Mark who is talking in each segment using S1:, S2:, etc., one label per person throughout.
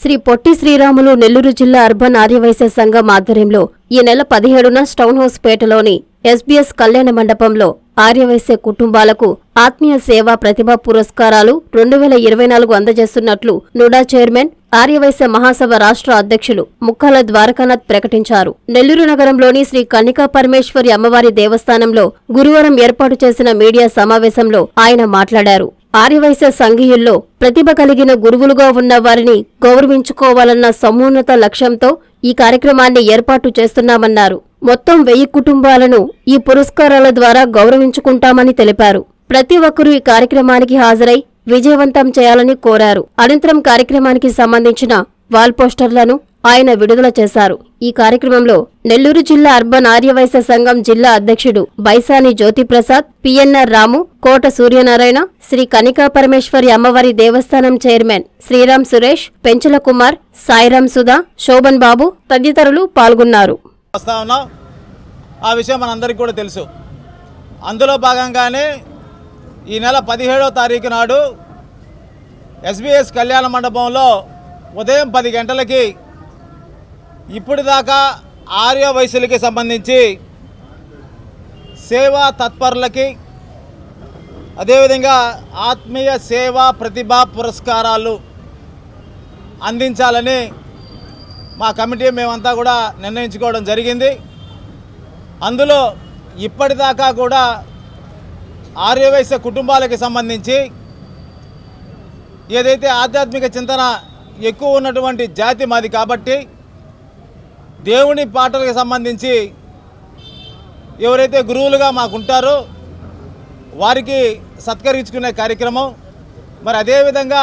S1: శ్రీ పొట్టి శ్రీరాములు నెల్లూరు జిల్లా అర్బన్ ఆర్యవైశ్య సంఘం ఆధ్వర్యంలో ఈ నెల పదిహేడున స్టౌన్ హౌస్ పేటలోని ఎస్బీఎస్ కళ్యాణ మండపంలో ఆర్యవైశ్య కుటుంబాలకు ఆత్మీయ సేవా ప్రతిభా పురస్కారాలు రెండు వేల ఇరవై నాలుగు అందజేస్తున్నట్లు నుడా చైర్మన్ ఆర్యవైశ్య మహాసభ రాష్ట్ర అధ్యక్షులు ముక్కాల ద్వారకానాథ్ ప్రకటించారు. నెల్లూరు నగరంలోని శ్రీ కన్నికా పరమేశ్వరి అమ్మవారి దేవస్థానంలో గురువారం ఏర్పాటు చేసిన మీడియా సమావేశంలో ఆయన మాట్లాడారు. ఆర్యవైశ్య సంఘీయుల్లో ప్రతిభ కలిగిన గురువులుగా ఉన్న వారిని గౌరవించుకోవాలన్న సమున్నత లక్ష్యంతో ఈ కార్యక్రమాన్ని ఏర్పాటు చేస్తున్నామన్నారు. మొత్తం వెయ్యి కుటుంబాలను ఈ పురస్కారాల ద్వారా గౌరవించుకుంటామని తెలిపారు. ప్రతి ఒక్కరూ ఈ కార్యక్రమానికి హాజరై విజయవంతం చేయాలని కోరారు. అనంతరం కార్యక్రమానికి సంబంధించిన వాల్ పోస్టర్లను ఆయన విడుదల చేశారు. ఈ కార్యక్రమంలో నెల్లూరు జిల్లా అర్బన్ ఆర్యవైశ్య సంఘం జిల్లా అధ్యక్షుడు బైసాని జ్యోతిప్రసాద్ పిఎన్ఆర్ రాము కోట సూర్యనారాయణ శ్రీ కనికా పరమేశ్వరి అమ్మవారి దేవస్థానం చైర్మన్ శ్రీరామ్ సురేష్ పెంచల కుమార్ సాయిరాం సుధా శోభన్ బాబు తదితరులు పాల్గొన్నారు.
S2: ఆ విషయం మనందరికీ కూడా తెలుసు. అందులో భాగంగానే ఈ నెల పదిహేడో తారీఖు నాడు ఎస్బీఎస్ కళ్యాణ మండపంలో ఉదయం పది గంటలకి ఇప్పటిదాకా ఆర్య వయసులకి సంబంధించి సేవా తత్పరులకి అదేవిధంగా ఆత్మీయ సేవా ప్రతిభా పురస్కారాలు అందించాలని మా కమిటీ మేమంతా కూడా నిర్ణయించుకోవడం జరిగింది. అందులో ఇప్పటిదాకా కూడా ఆర్యవైశ్య కుటుంబాలకి సంబంధించి ఏదైతే ఆధ్యాత్మిక చింతన ఎక్కువ ఉన్నటువంటి జాతి మాది కాబట్టి దేవుని పాటలకు సంబంధించి ఎవరైతే గురువులుగా మాకుంటారో వారికి సత్కరించుకునే కార్యక్రమం. మరి అదేవిధంగా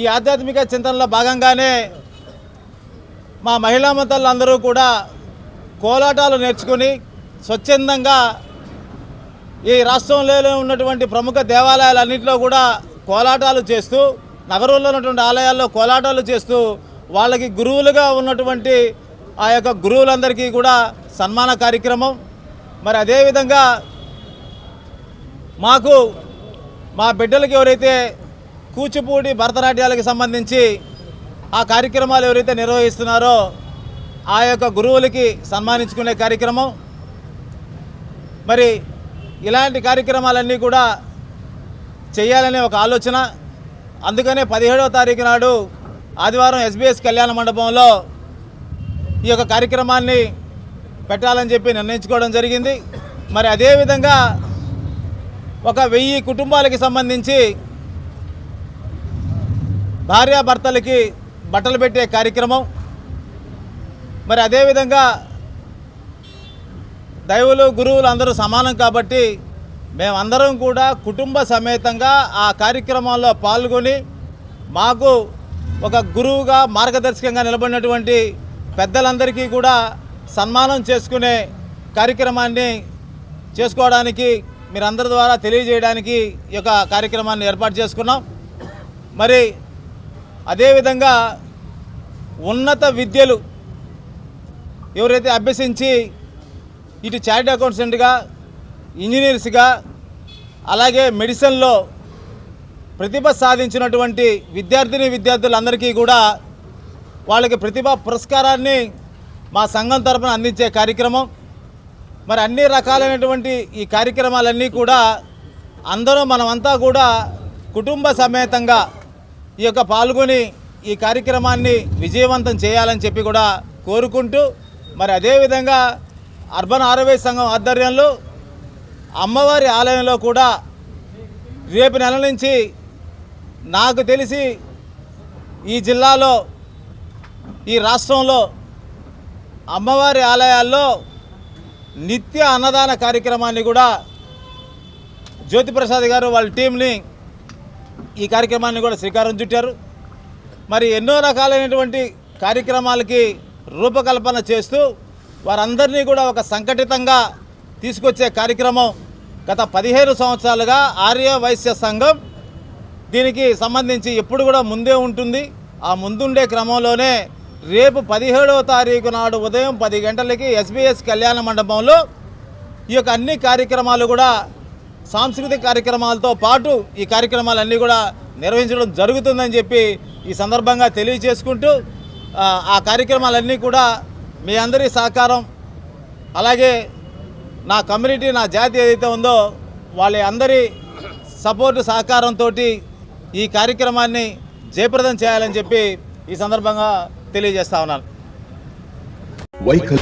S2: ఈ ఆధ్యాత్మిక చింతనలో భాగంగానే మా మహిళా మతలందరూ కూడా కోలాటాలు నేర్చుకుని స్వచ్ఛందంగా ఈ రాష్ట్రంలో ఉన్నటువంటి ప్రముఖ దేవాలయాలన్నింటిలో కూడా కోలాటాలు చేస్తూ నగరంలో ఉన్నటువంటి ఆలయాల్లో కోలాటాలు చేస్తూ వాళ్ళకి గురువులుగా ఉన్నటువంటి ఆ యొక్క గురువులందరికీ కూడా సన్మాన కార్యక్రమం. మరి అదేవిధంగా మాకు మా బిడ్డలకి ఎవరైతే కూచిపూడి భరతనాట్యాలకు సంబంధించి ఆ కార్యక్రమాలు ఎవరైతే నిర్వహిస్తున్నారో ఆ యొక్క గురువులకి సన్మానించుకునే కార్యక్రమం. మరి ఇలాంటి కార్యక్రమాలన్నీ కూడా చేయాలనే ఒక ఆలోచన. అందుకనే పదిహేడవ తారీఖు నాడు ఆదివారం ఎస్బీఎస్ కళ్యాణ మండపంలో ఈ యొక్క కార్యక్రమాన్ని పెట్టాలని చెప్పి నిర్ణయించుకోవడం జరిగింది. మరి అదేవిధంగా ఒక వెయ్యి కుటుంబాలకి సంబంధించి భార్యాభర్తలకి బట్టలు పెట్టే కార్యక్రమం. మరి అదేవిధంగా దైవులు గురువులు అందరూ సమానం కాబట్టి మేమందరం కూడా కుటుంబ సమేతంగా ఆ కార్యక్రమంలో పాల్గొని మాకు ఒక గురువుగా మార్గదర్శకంగా నిలబడినటువంటి పెద్దలందరికీ కూడా సన్మానం చేసుకునే కార్యక్రమాన్ని చేసుకోవడానికి మీరందరి ద్వారా తెలియజేయడానికి ఈ యొక్క కార్యక్రమాన్ని ఏర్పాటు చేసుకున్నాం. మరి అదేవిధంగా ఉన్నత విద్యలు ఎవరైతే అభ్యసించి ఇటు చార్టెడ్ అకౌంటెంట్గా ఇంజనీర్స్గా అలాగే మెడిసిన్లో ప్రతిభ సాధించినటువంటి విద్యార్థిని విద్యార్థులందరికీ కూడా వాళ్ళకి ప్రతిభా పురస్కారాన్ని మా సంఘం తరపున అందించే కార్యక్రమం. మరి అన్ని రకాలైనటువంటి ఈ కార్యక్రమాలన్నీ కూడా అందరూ మనమంతా కూడా కుటుంబ సమేతంగా ఈ యొక్క పాల్గొని ఈ కార్యక్రమాన్ని విజయవంతం చేయాలని చెప్పి కూడా కోరుకుంటూ మరి అదేవిధంగా అర్బన్ ఆరోగ్య సంఘం ఆధ్వర్యంలో అమ్మవారి ఆలయంలో కూడా రేపు నెల నుంచి నాకు తెలిసి ఈ జిల్లాలో ఈ రాష్ట్రంలో అమ్మవారి ఆలయాల్లో నిత్య అన్నదాన కార్యక్రమాన్ని కూడా జ్యోతిప్రసాద్ గారు వాళ్ళ టీంని ఈ కార్యక్రమాన్ని కూడా శ్రీకారం చుట్టారు. మరి ఎన్నో రకాలైనటువంటి కార్యక్రమాలకి రూపకల్పన చేస్తూ వారందరినీ కూడా ఒక సంఘటితంగా తీసుకొచ్చే కార్యక్రమం గత పదిహేను సంవత్సరాలుగా ఆర్య వైశ్య సంఘం దీనికి సంబంధించి ఎప్పుడు కూడా ముందే ఉంటుంది. ఆ ముందుండే క్రమంలోనే రేపు పదిహేడవ తారీఖు నాడు ఉదయం పది గంటలకి ఎస్బీఎస్ కళ్యాణ మండపంలో ఈ యొక్క అన్ని కార్యక్రమాలు కూడా సాంస్కృతిక కార్యక్రమాలతో పాటు ఈ కార్యక్రమాలన్నీ కూడా నిర్వహించడం జరుగుతుందని చెప్పి ఈ సందర్భంగా తెలియజేసుకుంటూ ఆ, ఆ కార్యక్రమాలన్నీ కూడా మీ అందరి సహకారం అలాగే నా కమ్యూనిటీ నా జాతి ఏదైతే ఉందో వాళ్ళ అందరి సపోర్టు సహకారంతో ఈ కార్యక్రమాన్ని జయప్రదం చేయాలని చెప్పి ఈ సందర్భంగా తెలియజేస్తా ఉన్నాను.
S3: వైఖరి